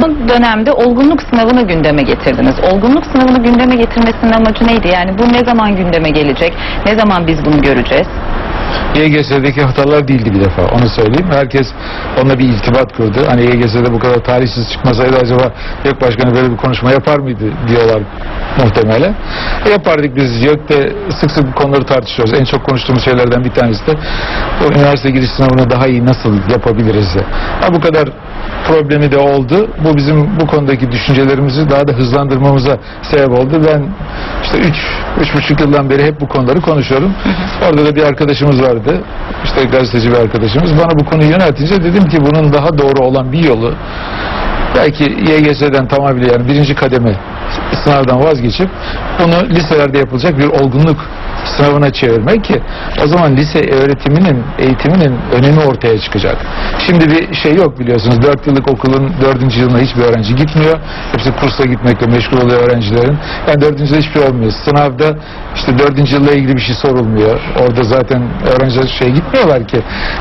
Bu dönemde olgunluk sınavını gündeme getirdiniz. Olgunluk sınavını gündeme getirmesinin amacı neydi? Yani bu ne zaman gündeme gelecek? Ne zaman biz bunu göreceğiz? YGS'deki hatalar değildi bir defa onu söyleyeyim. Herkes onunla bir iltibat kurdu. Hani YGS'de bu kadar talihsiz çıkmasaydı acaba yok başkanı böyle bir konuşma yapar mıydı diyorlar muhtemelen. E, yapardık biz YÖK'te sık sık bu konuları tartışıyoruz. En çok konuştuğumuz şeylerden bir tanesi de bu üniversite giriş sınavını daha iyi nasıl yapabiliriz de. Ha, bu kadar problemi de oldu. Bu bizim bu konudaki düşüncelerimizi daha da hızlandırmamıza sebep oldu. Ben işte üç, üç buçuk yıldan beri hep bu konuları konuşuyorum. Orada da bir arkadaşımız vardı. İşte gazeteci bir arkadaşımız. Bana bu konuyu yöneltince dedim ki bunun daha doğru olan bir yolu belki YGS'den tamamıyla yani birinci kademe sınavdan vazgeçip bunu liselerde yapılacak bir olgunluk sınavına çevirmek ki o zaman lise öğretiminin, eğitiminin önemi ortaya çıkacak. Şimdi bir şey yok biliyorsunuz. 4 yıllık okulun 4. yılına hiçbir öğrenci gitmiyor. Hepsi kursa gitmekle meşgul oluyor öğrencilerin. Yani 4. yılda hiçbir şey olmuyor. Sınavda işte 4. yılla ilgili bir şey sorulmuyor. Orada zaten öğrenciler şey gitmiyorlar ki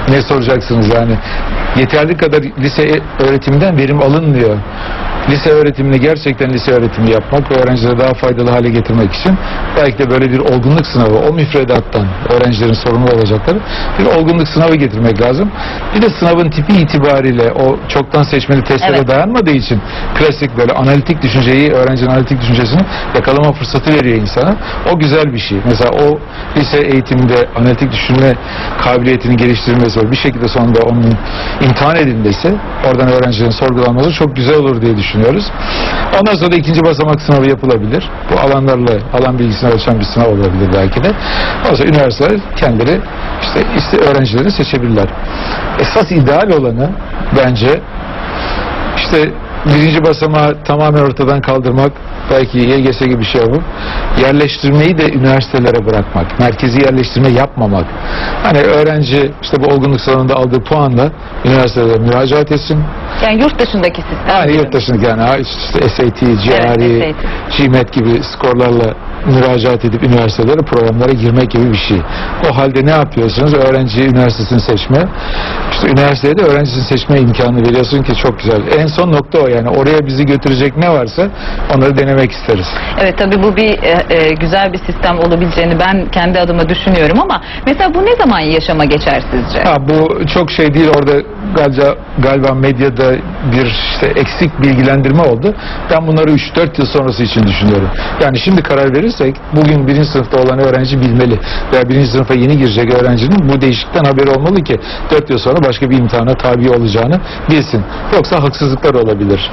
ne soracaksınız yani. Yeterli kadar lise öğretiminden verim alınmıyor. Lise öğretimini gerçekten lise öğretimi yapmak ve öğrencilere daha faydalı hale getirmek için belki de böyle bir olgunluk sınavı, o müfredattan öğrencilerin sorumlu olacakları bir olgunluk sınavı getirmek lazım. Bir de sınavın tipi itibariyle o çoktan seçmeli testlere Evet. dayanmadığı için klasik böyle analitik düşünceyi, öğrencinin analitik düşüncesini yakalama fırsatı veriyor insana. O güzel bir şey. Mesela o lise eğitiminde analitik düşünme kabiliyetini geliştirilmesi ve bir şekilde sonunda onun imtihan edilmesi, oradan öğrencilerin sorgulanması çok güzel olur diye düşünüyoruz. Ondan sonra da ikinci basamak sınavı yapılabilir. Bu alanlarla, alan bilgisini ölçen bir sınav olabilir belki de. Ondan sonra üniversiteler kendileri işte, işte öğrencilerini seçebilirler. Esas ideal olanı bence işte birinci basamağı tamamen ortadan kaldırmak, belki YGS gibi bir şey yapıp yerleştirmeyi de üniversitelere bırakmak, merkezi yerleştirme yapmamak. Hani öğrenci işte bu olgunluk sınavında aldığı puanla üniversitelere müracaat etsin. Yani yurt dışındaki sistem. Yani gibi. yurt dışındaki yani işte SAT, GRE, Evet, GMAT gibi skorlarla müracaat edip üniversitelere programlara girmek gibi bir şey. O halde ne yapıyorsunuz? Öğrenci üniversitesini seçme. İşte üniversiteye de öğrencisini seçme imkanı veriyorsun ki çok güzel. En son nokta o yani. Oraya bizi götürecek ne varsa onları denemek isteriz. Evet tabii bu bir e, e, güzel bir sistem olabileceğini ben kendi adıma düşünüyorum ama mesela bu ne zaman yaşama geçer sizce? Ha, bu çok şey değil orada galiba, galiba medyada bir işte eksik bilgilendirme oldu. Ben bunları 3-4 yıl sonrası için düşünüyorum. Yani şimdi karar verirsek bugün birinci sınıfta olan öğrenci bilmeli veya birinci sınıfa yeni girecek öğrencinin bu değişiklikten haberi olmalı ki 4 yıl sonra başka bir imtihana tabi olacağını bilsin. Yoksa haksızlıklar olabilir.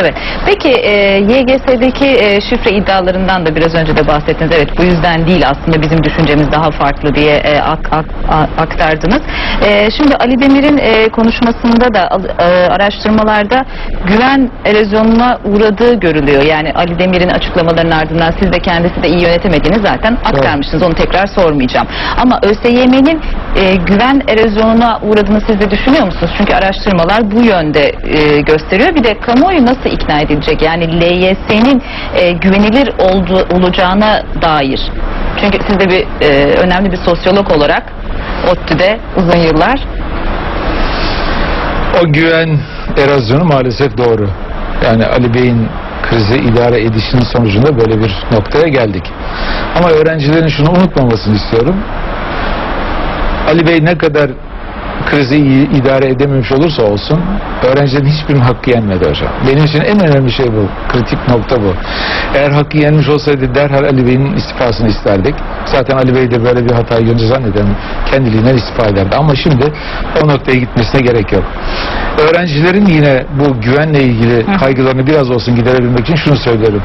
Evet. Peki e, YGS'deki e, şifre iddialarından da biraz önce de bahsettiniz. Evet bu yüzden değil aslında bizim düşüncemiz daha farklı diye e, ak- ak- aktardınız. E, şimdi Ali Demir'in e, konuşmasında da e, araştırmalarda güven erozyonuna uğradığı görülüyor. Yani Ali Demir'in açıklamalarının ardından siz de kendisi de iyi yönetemediğini zaten aktarmışsınız. Onu tekrar sormayacağım. Ama ÖSYM'nin e, güven erozyonuna uğradığını siz de düşünüyor musunuz? Çünkü araştırmalar bu yönde e, gösteriyor. Bir de kamuoyu nasıl ikna edilecek? Yani LYS'nin e, güvenilir oldu, olacağına dair. Çünkü siz de bir e, önemli bir sosyolog olarak ODTÜ'de uzun yıllar O güven erozyonu maalesef doğru. Yani Ali Bey'in krizi idare edişinin sonucunda böyle bir noktaya geldik. Ama öğrencilerin şunu unutmamasını istiyorum. Ali Bey ne kadar krizi iyi idare edememiş olursa olsun öğrencilerin hiçbirinin hakkı yenmedi hocam. Benim için en önemli şey bu. Kritik nokta bu. Eğer hakkı yenmiş olsaydı derhal Ali Bey'in istifasını isterdik. Zaten Ali Bey de böyle bir hatayı görünce zanneden kendiliğinden istifa ederdi. Ama şimdi o noktaya gitmesine gerek yok. Öğrencilerin yine bu güvenle ilgili kaygılarını biraz olsun giderebilmek için şunu söylerim.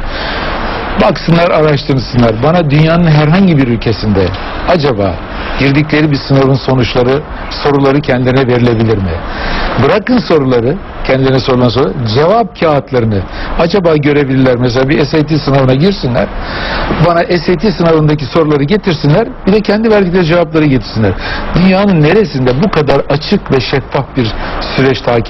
Baksınlar, araştırsınlar. Bana dünyanın herhangi bir ülkesinde acaba girdikleri bir sınavın sonuçları, soruları kendilerine verilebilir mi? Bırakın soruları, kendilerine sorulan soru, cevap kağıtlarını acaba görebilirler. Mesela bir SAT sınavına girsinler, bana SAT sınavındaki soruları getirsinler, bir de kendi verdikleri cevapları getirsinler. Dünyanın neresinde bu kadar açık ve şeffaf bir süreç takip